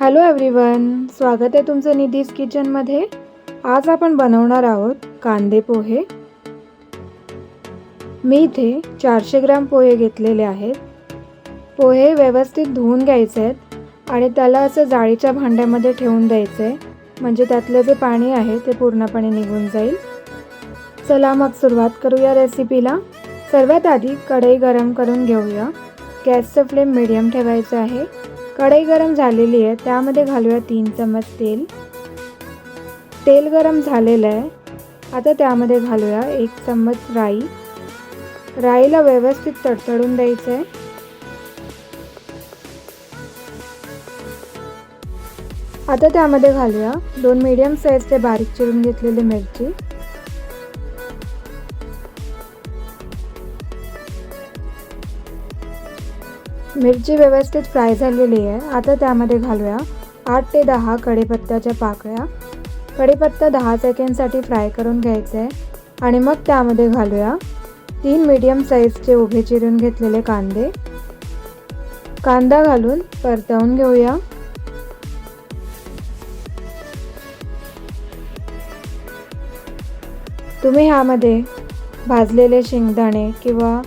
Hello everyone स्वागत आहे तुमचं निधीज किचनमध्ये आज आपण बनवणार आहोत कांदे पोहे. मी इथे चारशे ग्राम पोहे घेतलेले आहेत. पोहे व्यवस्थित धुवून घ्यायचे आहेत आणि त्याला असं जाळीच्या भांड्यामध्ये ठेवून द्यायचं आहे. म्हणजे त्यातलं जे पाणी आहे ते पूर्णपणे निघून जाईल. चला मग सुरुवात करूया रेसिपीला सर्वात आधी कढई गरम करून घेऊया. गॅसचं फ्लेम मिडियम ठेवायचं आहे. कढई गरम झालेली आहे. त्यामध्ये घालूया तीन चम्मच तेल. तेल गरम झालेलं आहे. आता त्यामध्ये घालूया एक चम्मच राई. राईला व्यवस्थित तडतडून द्यायचं आहे आता त्यामध्ये घालूया दोन मीडियम साईजचे बारीक चिरून घेतलेली मिरची. मिरची व्यवस्थित फ्राय झालेली आहे. आता त्यामध्ये घालूया आठ ते दहा कढीपत्त्याच्या पाकळ्या. कढीपत्ता दहा सेकंडसाठी फ्राय करून घ्यायचं. आहे आणि मग त्यामध्ये घालूया तीन मीडियम साईजचे उभे चिरून घेतलेले कांदे. कांदा घालून परतवून घेऊया. तुम्ही ह्यामध्ये भाजलेले शेंगदाणे किंवा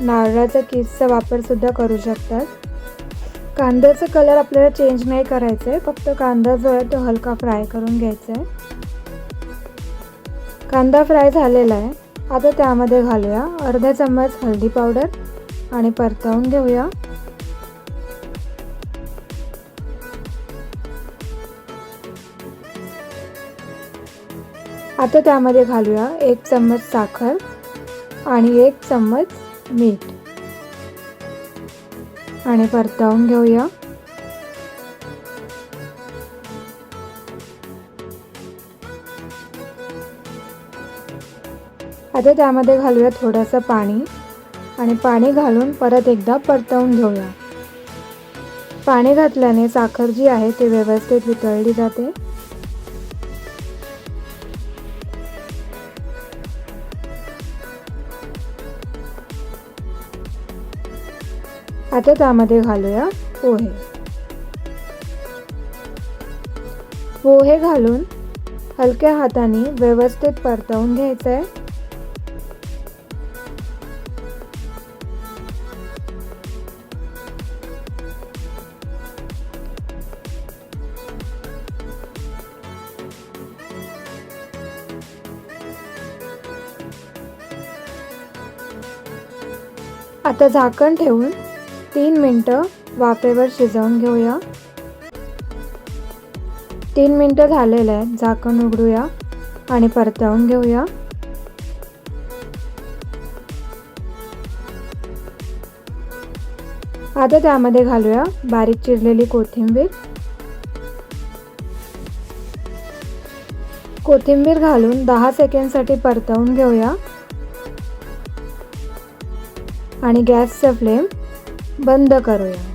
नारळाचा किसचा वापरसुद्धा करू शकतात. कांद्याचा कलर आपल्याला चेंज नाही करायचं आहे फक्त कांदा जो आहे तो हलका फ्राय करून घ्यायचा आहे कांदा फ्राय झालेला आहे. आता त्यामध्ये घालूया अर्धा चम्मच हळदी पावडर आणि परतवून घेऊया. आता त्यामध्ये घालूया एक चम्मच साखर आणि एक चम्मच मीठ. आणि परतवून घेऊया. आता त्यामध्ये घालूया थोडंसं पाणी. आणि पाणी घालून परत एकदा परतवून घेऊया. पाणी घातल्याने साखर जी आहे ती व्यवस्थित वितळली जाते. आता त्यामध्ये घालूया पोहे. पोहे घालून हलक्या हाताने व्यवस्थित परतवून घ्यायचं आहे आता झाकण ठेवून तीन मिनटं वाफेवर शिजवून घेऊया. तीन मिनटं झालेलं आहे झाकण उघडूया आणि परतवून घेऊया. आता त्यामध्ये घालूया बारीक चिरलेली कोथिंबीर. कोथिंबीर घालून दहा सेकंडसाठी परतवून घेऊया. आणि गॅसचा फ्लेम बंद करूया.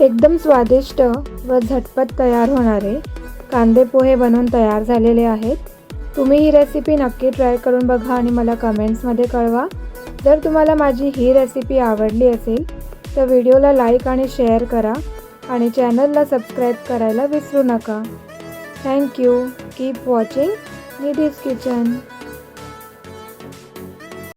एकदम स्वादिष्ट व झटपट तयार होणारे कांदे पोहे बनवून तयार झालेले आहेत. तुम्ही ही रेसिपी नक्की ट्राय करून बघा आणि मला कमेंट्समध्ये कळवा. जर तुम्हाला माझी ही रेसिपी आवडली असेल तर व्हिडिओला लाईक आणि शेअर करा आणि चॅनलला सबस्क्राईब करायला विसरू नका. Thank you keep watching Nidhi's kitchen